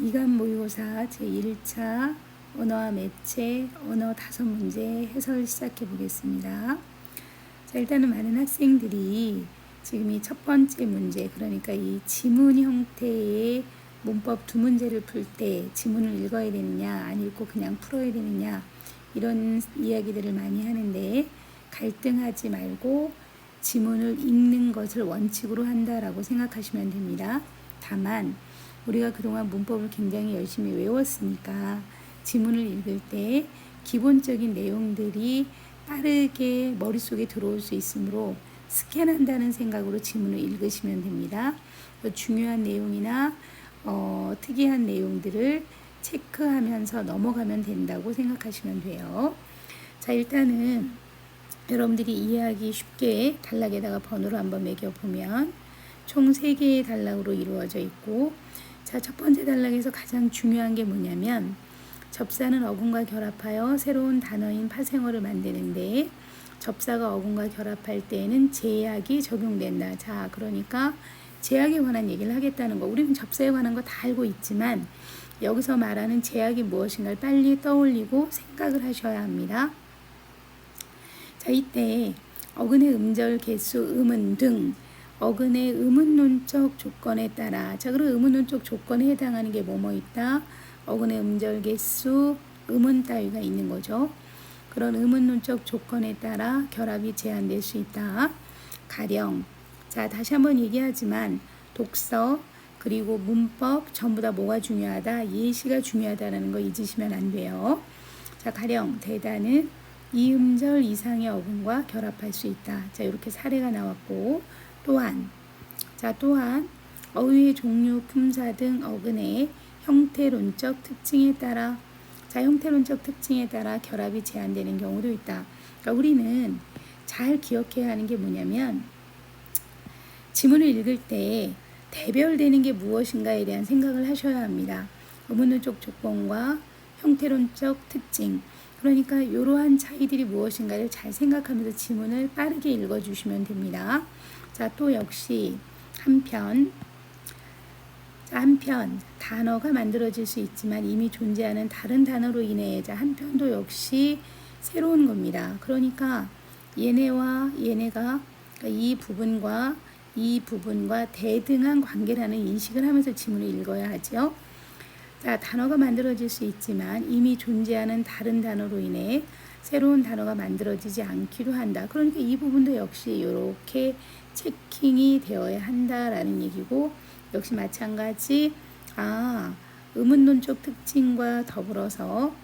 이간 모의고사 제1차 언어와 매체 언어 다섯 문제 해설 시작해 보겠습니다. 자, 일단은 많은 학생들이 지금 이 첫 번째 문제 그러니까 이 지문 형태의 문법 두 문제를 풀 때 지문을 읽어야 되느냐 안 읽고 그냥 풀어야 되느냐 이런 이야기들을 많이 하는데 갈등하지 말고 지문을 읽는 것을 원칙으로 한다라고 생각하시면 됩니다. 다만 우리가 그동안 문법을 굉장히 열심히 외웠으니까 지문을 읽을 때 기본적인 내용들이 빠르게 머릿속에 들어올 수 있으므로 스캔한다는 생각으로 지문을 읽으시면 됩니다. 중요한 내용이나 어, 특이한 내용들을 체크하면서 넘어가면 된다고 생각하시면 돼요. 자, 일단은 여러분들이 이해하기 쉽게 단락에다가 번호를 한번 매겨보면 총 3개의 단락으로 이루어져 있고 자, 첫 번째 단락에서 가장 중요한 게 뭐냐면 접사는 어근과 결합하여 새로운 단어인 파생어를 만드는데 접사가 어근과 결합할 때에는 제약이 적용된다. 자, 그러니까 제약에 관한 얘기를 하겠다는 거. 우리는 접사에 관한 거 다 알고 있지만 여기서 말하는 제약이 무엇인가를 빨리 떠올리고 생각을 하셔야 합니다. 자, 이때 어근의 음절, 개수, 음은 등 어근의 의문론적 조건에 따라. 자 그럼 의문론적 조건에 해당하는 게 뭐뭐 있다? 어근의 음절 개수 의문 따위가 있는 거죠. 그런 의문론적 조건에 따라 결합이 제한될 수 있다. 가령. 자 다시 한번 얘기하지만 독서 그리고 문법 전부 다 뭐가 중요하다? 예시가 중요하다라는 거 잊으시면 안 돼요. 자 가령 대단은 이음절 이상의 어근과 결합할 수 있다. 자 이렇게 사례가 나왔고 또한 자 또한 어휘의 종류, 품사 등 어근의 형태론적 특징에 따라 자 형태론적 특징에 따라 결합이 제한되는 경우도 있다. 그러니까 우리는 잘 기억해야 하는 게 뭐냐면 지문을 읽을 때 대별되는 게 무엇인가에 대한 생각을 하셔야 합니다. 의문론적 조건과 형태론적 특징. 그러니까 이러한 차이들이 무엇인가를 잘 생각하면서 지문을 빠르게 읽어주시면 됩니다. 자, 또 역시 한편 자, 한편 단어가 만들어질 수 있지만 이미 존재하는 다른 단어로 인해 자, 한편도 역시 새로운 겁니다. 그러니까 얘네와 얘네가 그러니까 이 부분과 이 부분과 대등한 관계라는 인식을 하면서 지문을 읽어야 하죠. 자, 단어가 만들어질 수 있지만 이미 존재하는 다른 단어로 인해 새로운 단어가 만들어지지 않기도 한다. 그러니까 이 부분도 역시 이렇게 체킹이 되어야 한다라는 얘기고 역시 마찬가지 아 의문론적 특징과 더불어서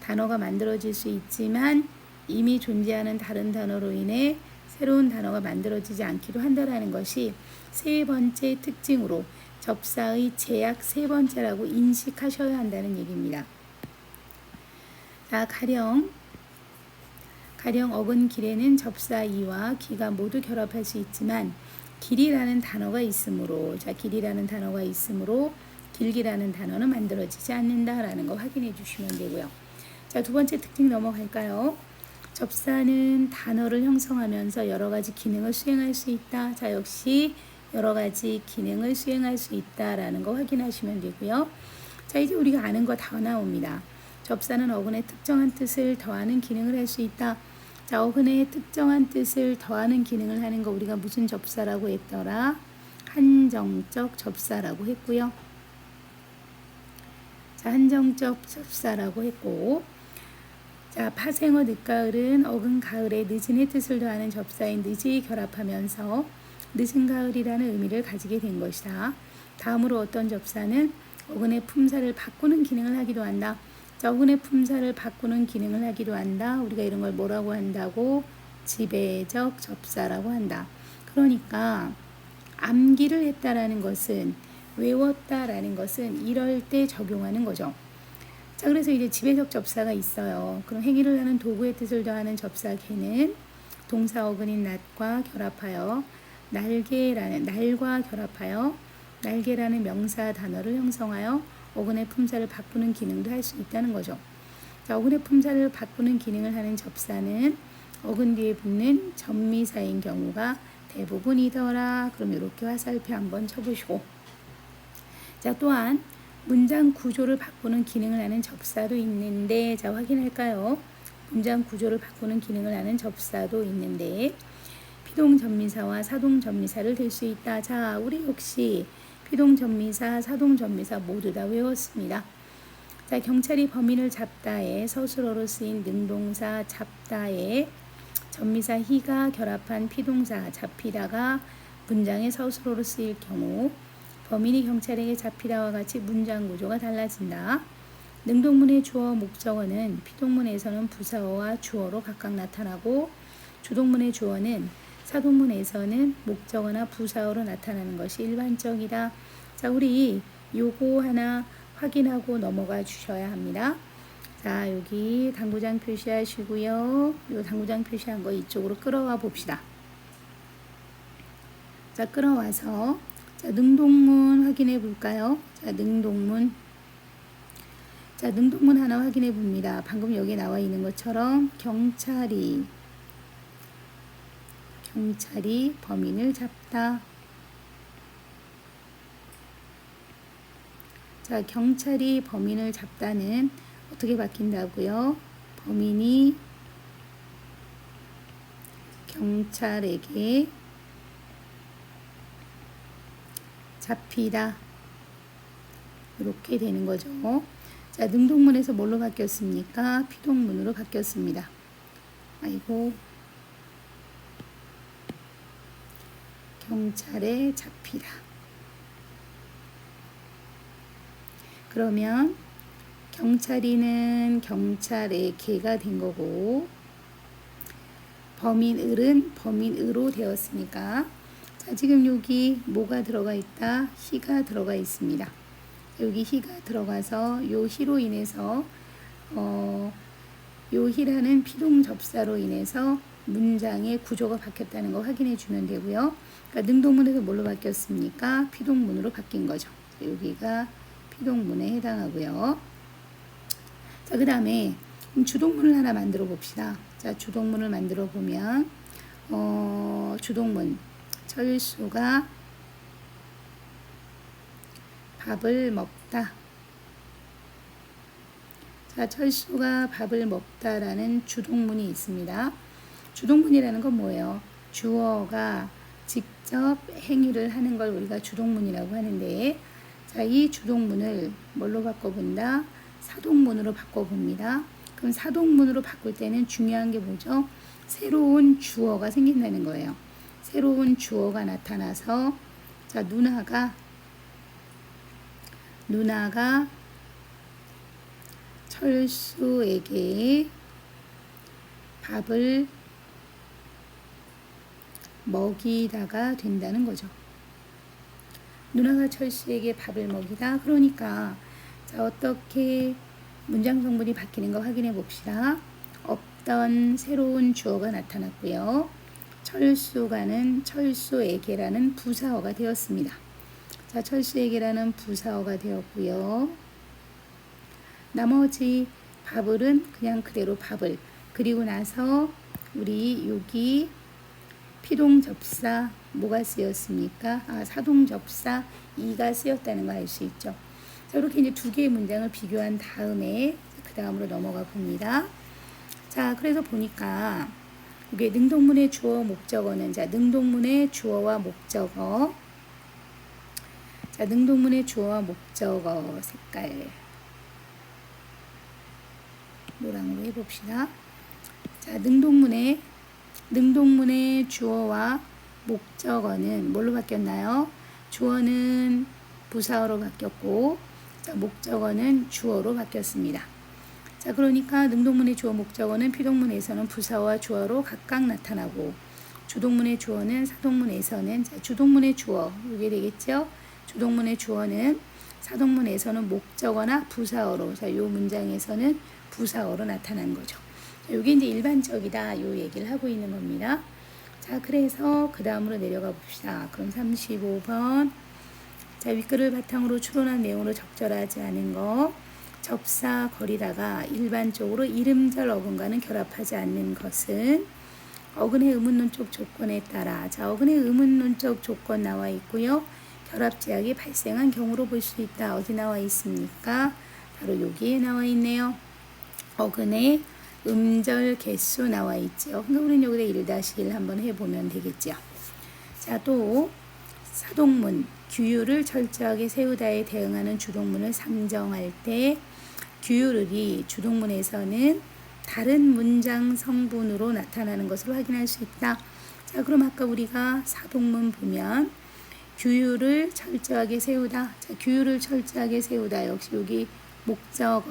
단어가 만들어질 수 있지만 이미 존재하는 다른 단어로 인해 새로운 단어가 만들어지지 않기도 한다라는 것이 세 번째 특징으로 접사의 제약 세 번째라고 인식하셔야 한다는 얘기입니다. 자, 가령 가령 어근 길에는 접사 이와 기가 모두 결합할 수 있지만 길이라는 단어가 있으므로 자 길이라는 단어가 있으므로 길기라는 단어는 만들어지지 않는다라는 거 확인해 주시면 되고요. 자, 두 번째 특징 넘어갈까요? 접사는 단어를 형성하면서 여러 가지 기능을 수행할 수 있다. 자, 역시 여러 가지 기능을 수행할 수 있다라는 거 확인하시면 되고요. 자, 이제 우리가 아는 거 다 나옵니다. 접사는 어근의 특정한 뜻을 더하는 기능을 할 수 있다. 자, 어근의 특정한 뜻을 더하는 기능을 하는 거 우리가 무슨 접사라고 했더라? 한정적 접사라고 했고요. 자, 한정적 접사라고 했고 자, 파생어 늦가을은 어근 가을에 늦은의 뜻을 더하는 접사인 늦이 결합하면서 늦은 가을이라는 의미를 가지게 된 것이다. 다음으로 어떤 접사는 어근의 품사를 바꾸는 기능을 하기도 한다. 적은의 품사를 바꾸는 기능을 하기도 한다. 우리가 이런 걸 뭐라고 한다고? 지배적 접사라고 한다. 그러니까 암기를 했다라는 것은 외웠다라는 것은 이럴 때 적용하는 거죠. 자, 그래서 이제 지배적 접사가 있어요. 그럼 행위를 하는 도구의 뜻을 더하는 접사계는 동사 어근인 낫과 결합하여 날개라는 날과 결합하여 날개라는 명사 단어를 형성하여 어근의 품사를 바꾸는 기능도 할 수 있다는 거죠. 자, 어근의 품사를 바꾸는 기능을 하는 접사는 어근 뒤에 붙는 전미사인 경우가 대부분이더라. 그럼 이렇게 화살표 한번 쳐보시고 자 또한 문장 구조를 바꾸는 기능을 하는 접사도 있는데 자 확인할까요? 문장 구조를 바꾸는 기능을 하는 접사도 있는데 피동 전미사와 사동 전미사를 들 수 있다. 자, 우리 역시 피동 전미사, 사동 전미사 모두 다 외웠습니다. 자, 경찰이 범인을 잡다에 서술어로 쓰인 능동사 잡다에 전미사 희가 결합한 피동사 잡히다가 문장의 서술어로 쓰일 경우 범인이 경찰에게 잡히다와 같이 문장 구조가 달라진다. 능동문의 주어 목적어는 피동문에서는 부사어와 주어로 각각 나타나고 주동문의 주어는 사동문에서는 목적어나 부사어로 나타나는 것이 일반적이다. 자, 우리 요거 하나 확인하고 넘어가 주셔야 합니다. 자, 여기 당구장 표시하시고요. 요 당구장 표시한 거 이쪽으로 끌어와 봅시다. 자, 끌어와서 자, 능동문 확인해 볼까요? 자, 능동문. 자, 능동문 하나 확인해 봅니다. 방금 여기 나와 있는 것처럼 경찰이 경찰이 범인을 잡다. 자, 경찰이 범인을 잡다는 어떻게 바뀐다고요? 범인이 경찰에게 잡히다. 이렇게 되는 거죠. 자, 능동문에서 뭘로 바뀌었습니까? 피동문으로 바뀌었습니다. 아이고. 경찰에 잡히다. 그러면 경찰이는 경찰의 개가 된 거고 범인을은 범인으로 되었으니까 자 지금 여기 뭐가 들어가 있다 희가 들어가 있습니다 여기 희가 들어가서 요 희로 인해서 어, 요 희라는 피동 접사로 인해서 문장의 구조가 바뀌었다는 거 확인해 주면 되고요 그러니까 능동문에서 뭘로 바뀌었습니까 피동문으로 바뀐 거죠 여기가 피동문에 해당하고요. 자, 그 다음에 주동문을 하나 만들어 봅시다. 자, 주동문을 만들어 보면, 어, 주동문. 철수가 밥을 먹다. 자, 철수가 밥을 먹다라는 주동문이 있습니다. 주동문이라는 건 뭐예요? 주어가 직접 행위를 하는 걸 우리가 주동문이라고 하는데, 자, 이 주동문을 뭘로 바꿔본다? 사동문으로 바꿔봅니다. 그럼 사동문으로 바꿀 때는 중요한 게 뭐죠? 새로운 주어가 생긴다는 거예요. 새로운 주어가 나타나서 자, 누나가 누나가 철수에게 밥을 먹이다가 된다는 거죠. 누나가 철수에게 밥을 먹이다. 그러니까 자 어떻게 문장 성분이 바뀌는 거 확인해 봅시다. 없던 새로운 주어가 나타났고요. 철수가는 철수에게라는 부사어가 되었습니다. 자, 철수에게라는 부사어가 되었고요. 나머지 밥을은 그냥 그대로 밥을 그리고 나서 우리 여기 피동접사 뭐가 쓰였습니까? 아, 사동접사 이가 쓰였다는 걸 알 수 있죠. 자, 이렇게 이제 두 개의 문장을 비교한 다음에 그 다음으로 넘어가 봅니다. 자, 그래서 보니까 이게 능동문의 주어 목적어는 자, 능동문의 주어와 목적어. 자, 능동문의 주어와 목적어 색깔 노랑으로 해봅시다. 자, 능동문의 능동문의 주어와 목적어는 뭘로 바뀌었나요? 주어는 부사어로 바뀌었고 자, 목적어는 주어로 바뀌었습니다. 자, 그러니까 능동문의 주어 목적어는 피동문에서는 부사어와 주어로 각각 나타나고 주동문의 주어는 사동문에서는 자, 주동문의 주어 이게 되겠죠? 주동문의 주어는 사동문에서는 목적어나 부사어로 자, 요 문장에서는 부사어로 나타난 거죠. 이게 이제 일반적이다 요 얘기를 하고 있는 겁니다. 자 그래서 그 다음으로 내려가 봅시다. 그럼 35번 자 윗글을 바탕으로 추론한 내용으로 적절하지 않은 거 접사 거리다가 일반적으로 이름절 어근과는 결합하지 않는 것은 어근의 의문론적 조건에 따라 자 어근의 의문론적 조건 나와 있고요. 결합 제약이 발생한 경우로 볼 수 있다. 어디 나와 있습니까? 바로 여기에 나와 있네요. 어근의 음절 개수 나와 있죠. 그러니까 여기다 1-1 한번 해보면 되겠죠. 자, 또 사동문, 규율을 철저하게 세우다에 대응하는 주동문을 상정할 때 규율이 주동문에서는 다른 문장 성분으로 나타나는 것을 확인할 수 있다. 자, 그럼 아까 우리가 사동문 보면 규율을 철저하게 세우다. 자, 규율을 철저하게 세우다. 역시 여기 목적어.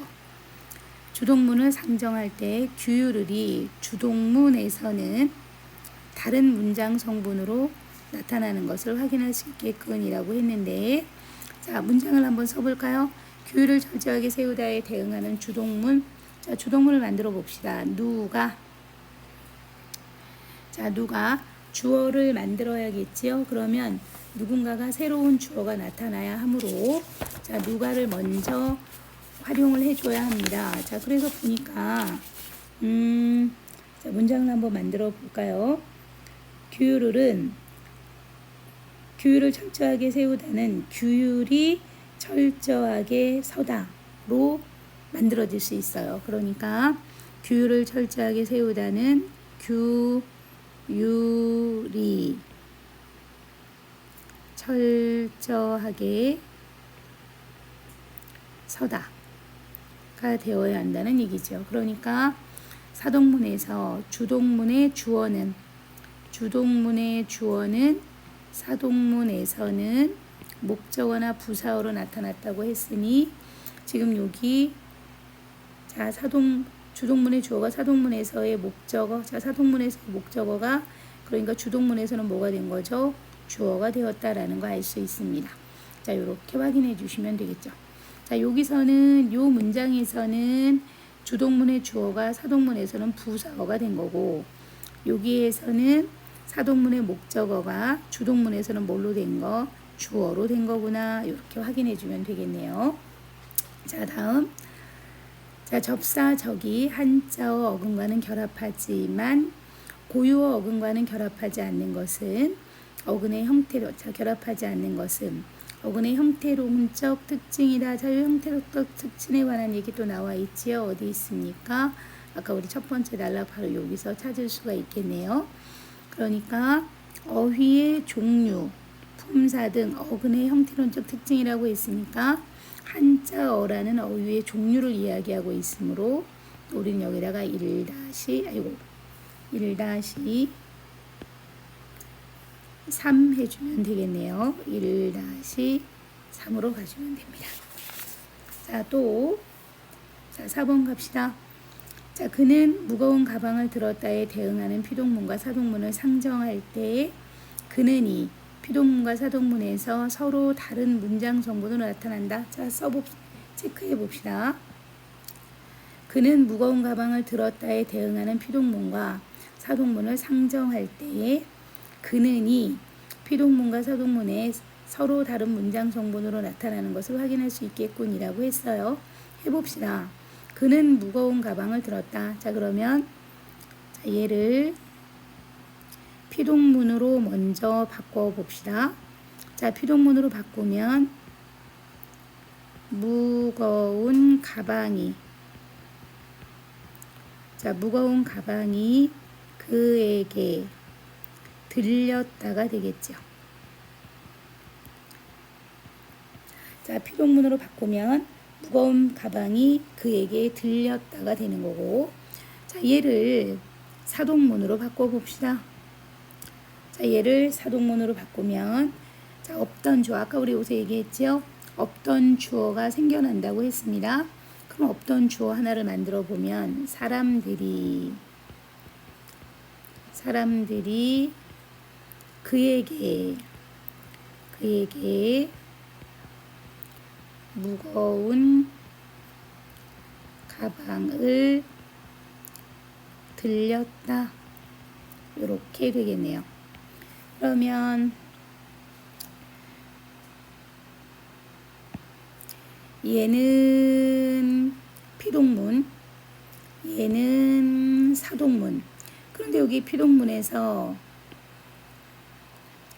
주동문을 상정할 때 규율이 주동문에서는 다른 문장 성분으로 나타나는 것을 확인할 수 있게끔이라고 했는데 자 문장을 한번 써볼까요? 규율을 철저하게 세우다에 대응하는 주동문 자 주동문을 만들어 봅시다. 누가 자 누가 주어를 만들어야겠지요. 그러면 누군가가 새로운 주어가 나타나야 하므로 자 누가를 먼저 활용을 해줘야 합니다. 자 그래서 보니까 음, 자 문장을 한번 만들어 볼까요? 규율은 규율을 철저하게 세우다는 규율이 철저하게 서다로 만들어질 수 있어요. 그러니까 규율을 철저하게 세우다는 규율이 철저하게 서다 가 되어야 한다는 얘기죠. 그러니까 사동문에서 주동문의 주어는 주동문의 주어는 사동문에서는 목적어나 부사어로 나타났다고 했으니 지금 여기 자 사동 주동문의 주어가 사동문에서의 목적어 자 사동문에서의 목적어가 그러니까 주동문에서는 뭐가 된 거죠? 주어가 되었다라는 거 알 수 있습니다. 자, 이렇게 확인해 주시면 되겠죠. 자, 여기서는 요 문장에서는 주동문의 주어가 사동문에서는 부사어가 된 거고 여기에서는 사동문의 목적어가 주동문에서는 뭘로 된 거? 주어로 된 거구나. 이렇게 확인해 주면 되겠네요. 자, 다음. 자, 접사 적이 한자어 어근과는 결합하지만 고유어 어근과는 결합하지 않는 것은 어근의 형태로 자 결합하지 않는 것은 어근의 형태론적 특징이다. 자유 형태론적 특징에 관한 얘기 또 나와 있지요. 어디 있습니까? 아까 우리 첫 번째 날라 바로 여기서 찾을 수가 있겠네요. 그러니까 어휘의 종류, 품사 등 어근의 형태론적 특징이라고 했으니까 한자어라는 어휘의 종류를 이야기하고 있으므로 우리는 여기다가 1 다시 아이고 1 다시 3 해주면 되겠네요. 1 다시 3으로 가주면 됩니다. 자, 또, 자, 4번 갑시다. 자, 그는 무거운 가방을 들었다에 대응하는 피동문과 사동문을 상정할 때 그는 이 피동문과 사동문에서 서로 다른 문장 성분으로 나타난다. 자, 써봅, 체크해 봅시다. 그는 무거운 가방을 들었다에 대응하는 피동문과 사동문을 상정할 때에 그는이 피동문과 사동문에 서로 다른 문장 성분으로 나타나는 것을 확인할 수 있겠군이라고 했어요. 해봅시다. 그는 무거운 가방을 들었다. 자, 그러면 자, 얘를 피동문으로 먼저 바꿔 봅시다. 자, 피동문으로 바꾸면 무거운 가방이 자, 무거운 가방이 그에게 들렸다가 되겠죠. 자, 피동문으로 바꾸면 무거운 가방이 그에게 들렸다가 되는 거고, 자, 얘를 사동문으로 바꿔 봅시다. 자, 얘를 사동문으로 바꾸면, 자, 없던 주어, 아까 우리 요새 얘기했죠? 없던 주어가 생겨난다고 했습니다. 그럼 없던 주어 하나를 만들어 보면, 사람들이, 사람들이 그에게 그에게 무거운 가방을 들렸다. 이렇게 되겠네요. 그러면 얘는 피동문, 얘는 사동문. 그런데 여기 피동문에서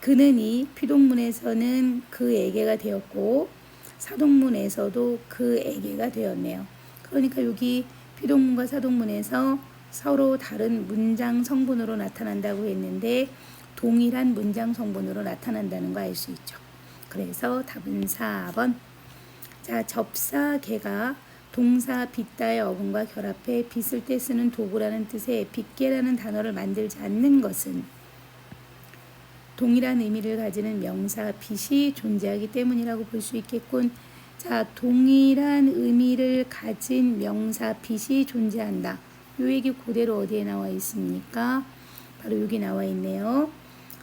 그는 이 피동문에서는 그 에게가 되었고 사동문에서도 그 에게가 되었네요. 그러니까 여기 피동문과 사동문에서 서로 다른 문장 성분으로 나타난다고 했는데 동일한 문장 성분으로 나타난다는 거 알 수 있죠. 그래서 답은 4번. 자, 접사 개가 동사 빗다의 어근과 결합해 빗을 때 쓰는 도구라는 뜻의 빗개라는 단어를 만들지 않는 것은 동일한 의미를 가지는 명사 빗이 존재하기 때문이라고 볼 수 있겠군. 자, 동일한 의미를 가진 명사 빗이 존재한다. 요 얘기 그대로 어디에 나와 있습니까? 바로 여기 나와 있네요.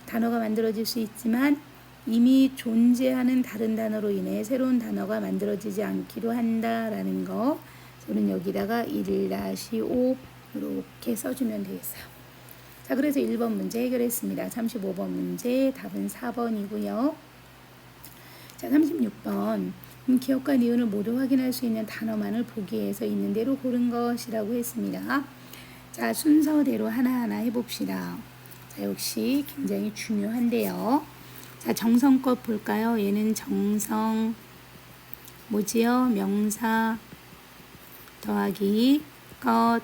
단어가 만들어질 수 있지만 이미 존재하는 다른 단어로 인해 새로운 단어가 만들어지지 않기도 한다라는 거. 저는 여기다가 1-5 이렇게 써주면 되겠어요. 자, 그래서 1번 문제 해결했습니다. 35번 문제 답은 4번이고요. 자, 36번. 음, 기억과 니은을 모두 확인할 수 있는 단어만을 보기에서 있는 대로 고른 것이라고 했습니다. 자, 순서대로 하나하나 해봅시다. 자, 역시 굉장히 중요한데요. 자, 정성껏 볼까요? 얘는 정성, 뭐지요? 명사, 더하기, 것.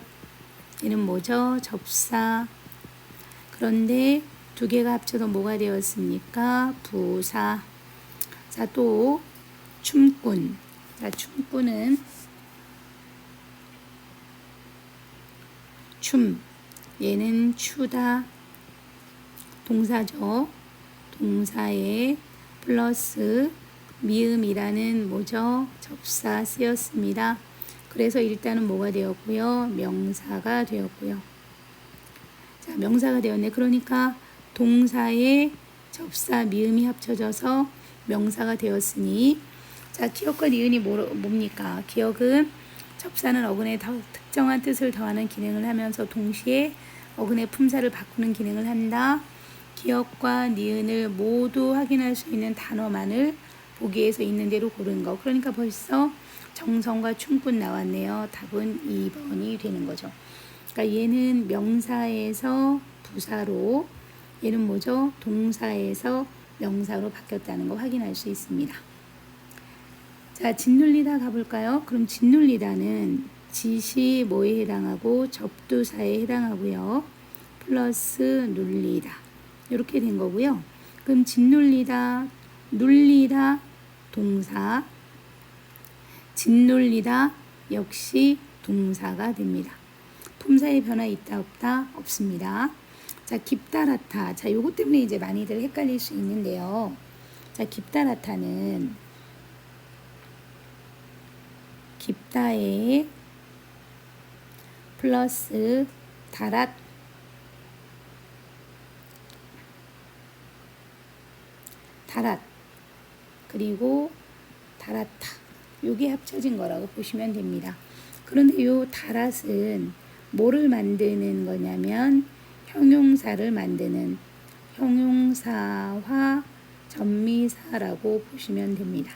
얘는 뭐죠? 접사. 그런데 두 개가 합쳐서 뭐가 되었습니까? 부사. 자, 또 춤꾼. 자, 춤꾼은 춤. 얘는 추다. 동사죠. 동사에 플러스 미음이라는 뭐죠? 접사 쓰였습니다. 그래서 일단은 뭐가 되었고요? 명사가 되었고요. 자, 명사가 되었네. 그러니까 동사에 접사 미음이 합쳐져서 명사가 되었으니 자, 기억과 니은이 뭐, 뭡니까? 기억은 접사는 어근에 더 특정한 뜻을 더하는 기능을 하면서 동시에 어근의 품사를 바꾸는 기능을 한다. 기억과 니은을 모두 확인할 수 있는 단어만을 보기에서 있는 대로 고른 거. 그러니까 벌써 정성과 춤꾼 나왔네요. 답은 2번이 되는 거죠. 그러니까 얘는 명사에서 부사로 얘는 뭐죠? 동사에서 명사로 바뀌었다는 거 확인할 수 있습니다. 자, 짓눌리다 가볼까요? 그럼 짓눌리다는 짓이 뭐에 해당하고 접두사에 해당하고요. 플러스 눌리다. 이렇게 된 거고요. 그럼 짓눌리다, 눌리다 동사, 짓눌리다 역시 동사가 됩니다. 품사의 변화 있다 없다 없습니다. 자, 깊다 라타. 자, 요것 때문에 이제 많이들 헷갈릴 수 있는데요. 자, 깊다 라타는 깊다에 플러스 다랏 다랏 그리고 다라타 요게 합쳐진 거라고 보시면 됩니다. 그런데 요 다랏은 뭐를 만드는 거냐면 형용사를 만드는 형용사화 전미사라고 보시면 됩니다.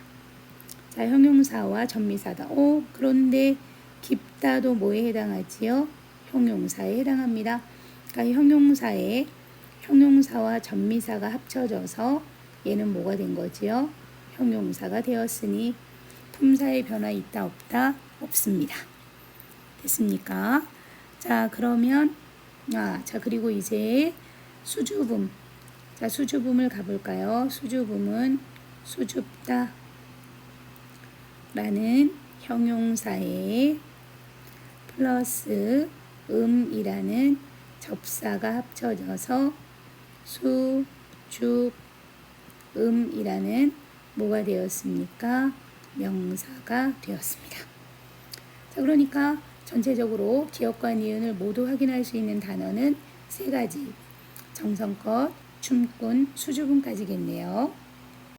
자, 형용사와 전미사다. 오, 그런데 깊다도 뭐에 해당하지요? 형용사에 해당합니다. 그러니까 형용사에 형용사와 전미사가 합쳐져서 얘는 뭐가 된 거지요? 형용사가 되었으니 품사의 변화 있다 없다 없습니다. 됐습니까? 자 그러면 아, 자 그리고 이제 수주분 자 수주분을 가볼까요? 수주분은 수줍다 라는 형용사에 플러스 음이라는 접사가 합쳐져서 수, 줍, 음이라는 뭐가 되었습니까? 명사가 되었습니다. 자, 그러니까 전체적으로 기억과 니은을 모두 확인할 수 있는 단어는 세 가지. 정성껏, 춤꾼, 수줍음까지겠네요.